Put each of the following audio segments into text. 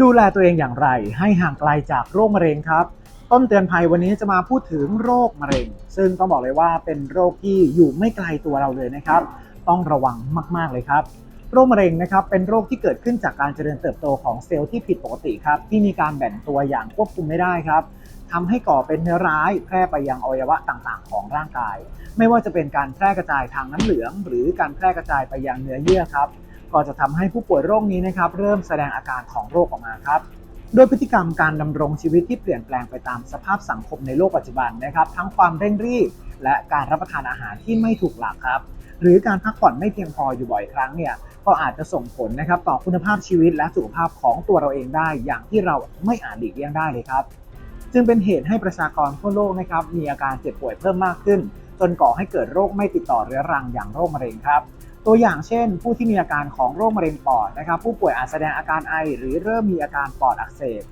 ดูแลตัวเองอย่างไร ให้ห่างไกลจากโรคมะเร็งครับ ต้นเตือนภัยวันนี้จะมาพูดถึงโรคมะเร็ง ซึ่งต้องบอกเลยว่าเป็นโรคที่อยู่ไม่ไกลตัวเราเลยนะครับ ต้องระวังมาก ๆ เลยครับ โรคมะเร็งนะครับเป็นโรคที่เกิดขึ้นจากการเจริญเติบโตของเซลล์ที่ผิดปกติครับ ที่มีการแบ่งตัวอย่างควบคุมไม่ได้ครับทำให้ก่อเป็นเนื้อร้ายแพร่ไปยังอวัยวะต่างๆ ของร่างกาย ไม่ว่าจะเป็นการแพร่กระจายทางน้ำเหลือง หรือการแพร่กระจายไปยังเนื้อเยื่อครับ ก็จะทำให้ผู้ป่วยโรคนี้นะครับเริ่มแสดงอาการของโรคออกมาครับโดยพฤติกรรมการดำรงชีวิตที่เปลี่ยนแปลงไปตามสภาพสังคมในโลกปัจจุบันนะครับ ทั้งความเร่งรีบ และการรับประทานอาหารที่ไม่ถูกหลักครับ หรือการพักผ่อนไม่เพียงพออยู่บ่อยครั้งเนี่ยก็อาจจะส่งผลนะครับต่อคุณภาพชีวิตและสุขภาพของตัวเราเองได้ อย่างที่เราไม่อาจหลีกเลี่ยงได้เลยครับ จึงเป็นเหตุให้ประชากรทั่วโลกนะครับมีอาการเจ็บป่วยเพิ่มมากขึ้น จนก่อให้เกิดโรคไม่ติดต่อเรื้อรังอย่างโรคมะเร็งครับ ตัวอย่างเช่น ผู้ที่มีอาการของโรคมะเร็งปอดนะครับ ผู้ป่วยอาจแสดงอาการไอ หรือเริ่มมีอาการปอดอักเสบ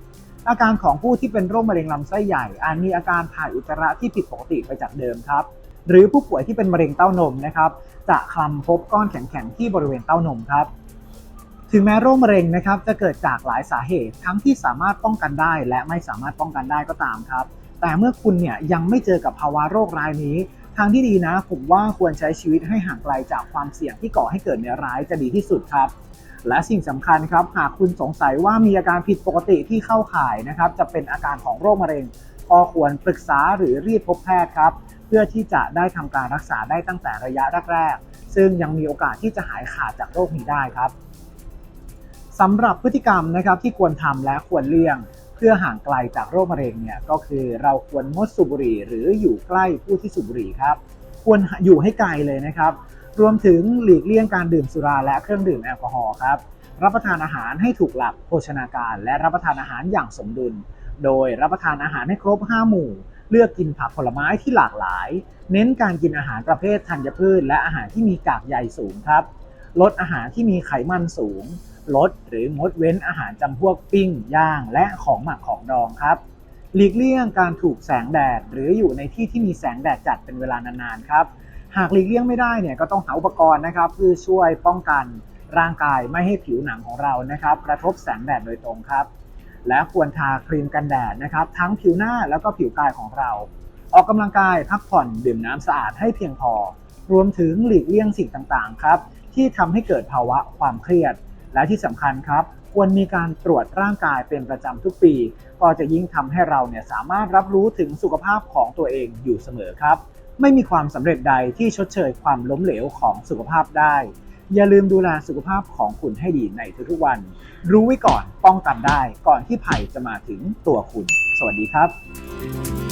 อาการของผู้ที่เป็นโรคมะเร็งลำไส้ใหญ่อาจมีอาการถ่ายอุจจาระที่ผิดปกติไปจากเดิมครับ หรือผู้ป่วยที่เป็นมะเร็งเต้านมนะครับ จะคลำพบก้อนแข็งๆที่บริเวณเต้านมครับ ถึงแม้โรคมะเร็งนะครับ จะเกิดจากหลายสาเหตุทั้งที่สามารถป้องกันได้ และไม่สามารถป้องกันได้ก็ตามครับ แต่เมื่อคุณเนี่ยยังไม่เจอกับภาวะโรครายนี้ ทางที่ดีนะ ผมว่าควรใช้ชีวิตให้ห่างไกลจากความเสี่ยงที่ก่อให้เกิดเนื้อร้ายจะดีที่สุดครับ และสิ่งสำคัญครับ หากคุณสงสัยว่ามีอาการผิดปกติที่เข้าข่ายนะครับ จะเป็นอาการของโรคมะเร็งก็ควรปรึกษาหรือรีบพบแพทย์ครับ เพื่อที่จะได้ทำการรักษาได้ตั้งแต่ระยะแรกๆซึ่งยังมีโอกาสที่จะหายขาดจากโรคนี้ได้ครับสำหรับพฤติกรรมนะครับที่ควรทำและควรเลี่ยง พื่อห่างไกลจากโรคมะเร็งเนี่ยก็คือเราควรงดสูบบุหรี่ หรืออยู่ใกล้ผู้ที่สูบบุหรี่ครับ ควรอยู่ให้ไกลเลยนะครับ รวมถึงหลีกเลี่ยงการดื่มสุราและเครื่องดื่มแอลกอฮอล์ครับ รับประทานอาหารให้ถูกหลักโภชนาการ และรับประทานอาหารอย่างสมดุล โดยรับประทานอาหารให้ครบ 5 หมู่ เลือกกินผักผลไม้ที่หลากหลาย เน้นการกินอาหารประเภทธัญพืช และอาหารที่มีกากใยสูงครับ ลดอาหารที่มีไขมันสูง ลดหรืองดเว้นอาหารจำพวกปิ้ง ย่าง และของหมักของดองครับ หลีกเลี่ยงการถูกแสงแดด หรืออยู่ในที่ที่มีแสงแดดจัดเป็นเวลานานๆครับ หากหลีกเลี่ยงไม่ได้เนี่ยก็ต้องหาอุปกรณ์นะครับเพื่อช่วยป้องกันร่างกายไม่ให้ผิวหนังของเรานะครับ กระทบแสงแดดโดยตรงครับ และควรทาครีมกันแดดนะครับ ทั้งผิวหน้าแล้วก็ผิวกายของเรา ออกกำลังกายพักผ่อนดื่มน้ำสะอาดให้เพียงพอ รวมถึงหลีกเลี่ยงสิ่งต่างๆครับ ที่ทำให้เกิดภาวะความเครียด และที่สำคัญครับ ควรมีการตรวจร่างกายเป็นประจำทุกปี ก็จะยิ่งทำให้เราเนี่ยสามารถรับรู้ถึงสุขภาพของตัวเองอยู่เสมอครับ ไม่มีความสำเร็จใดที่ชดเชยความล้มเหลวของสุขภาพได้ อย่าลืมดูแลสุขภาพของคุณให้ดีในทุกๆวัน รู้ไว้ก่อนป้องกันได้ก่อนที่ภัยจะมาถึงตัวคุณ สวัสดีครับ